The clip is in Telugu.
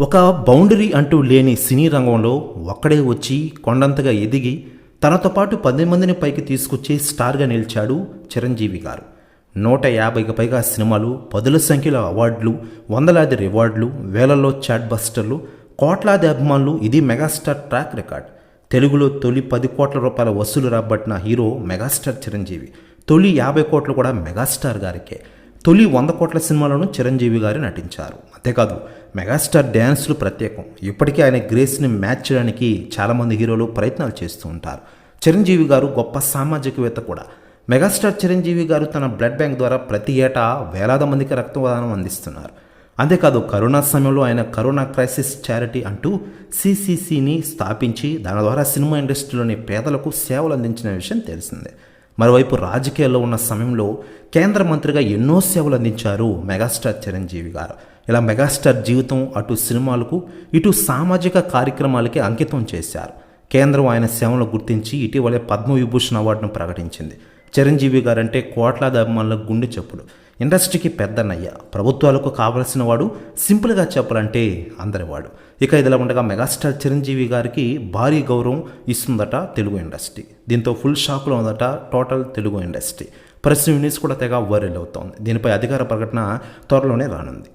ఒక బౌండరీ అంటూ లేని సినీ రంగంలో ఒక్కడే వచ్చి కొండంతగా ఎదిగి తనతో పాటు పది మందిని పైకి తీసుకొచ్చి స్టార్గా నిలిచాడు చిరంజీవి గారు. నూట యాభైకి పైగా సినిమాలు పదుల సంఖ్యలో అవార్డులు వందలాది రివార్డులు వేలలో చాట్ బస్టర్లు కోట్లాది అభిమానులు ఇది మెగాస్టార్ ట్రాక్ రికార్డ్. తెలుగులో తొలి పది కోట్ల రూపాయల వసూలు రాబట్టిన హీరో మెగాస్టార్ చిరంజీవి. తొలి యాభై కోట్లు కూడా మెగాస్టార్ గారికే. తొలి వంద కోట్ల సినిమాలోనూ చిరంజీవి గారు నటించారు. అంతేకాదు మెగాస్టార్ డ్యాన్స్లు ప్రత్యేకం. ఇప్పటికీ ఆయన గ్రేస్ని మ్యాచ్ చేయడానికి చాలామంది హీరోలు ప్రయత్నాలు చేస్తూ ఉంటారు. చిరంజీవి గారు గొప్ప సామాజికవేత్త కూడా. మెగాస్టార్ చిరంజీవి గారు తన బ్లడ్ బ్యాంక్ ద్వారా ప్రతి ఏటా వేలాది మందికి రక్తదానం అందిస్తున్నారు. అంతేకాదు కరోనా సమయంలో ఆయన కరోనా క్రైసిస్ చారిటీ అంటూ సిసిసిని స్థాపించి దాని ద్వారా సినిమా ఇండస్ట్రీలోని పేదలకు సేవలు అందించిన విషయం తెలిసిందే. మరోవైపు రాజకీయాల్లో ఉన్న సమయంలో కేంద్ర మంత్రిగా ఎన్నో సేవలు అందించారు మెగాస్టార్ చిరంజీవి గారు. ఇలా మెగాస్టార్ జీవితం అటు సినిమాలకు ఇటు సామాజిక కార్యక్రమాలకి అంకితం చేశారు. కేంద్రం ఆయన సేవలను గుర్తించి ఇటీవలే పద్మవిభూషణ్ అవార్డును ప్రకటించింది. చిరంజీవి గారంటే కోట్లాది అభిమానుల గుండె చెప్పుడు ఇండస్ట్రీకి పెద్దన్నయ్య ప్రభుత్వాలకు కావలసిన వాడు సింపుల్గా చెప్పాలంటే అందరివాడు. ఇక ఇదిలా ఉండగా మెగాస్టార్ చిరంజీవి గారికి భారీ గౌరవం ఇస్తుందట తెలుగు ఇండస్ట్రీ. దీంతో ఫుల్ షాక్లో ఉందట total Telugu industry. Press units కూడా తెగ వైరల్ అవుతోంది. దీనిపై అధికార ప్రకటన త్వరలోనే రానుంది.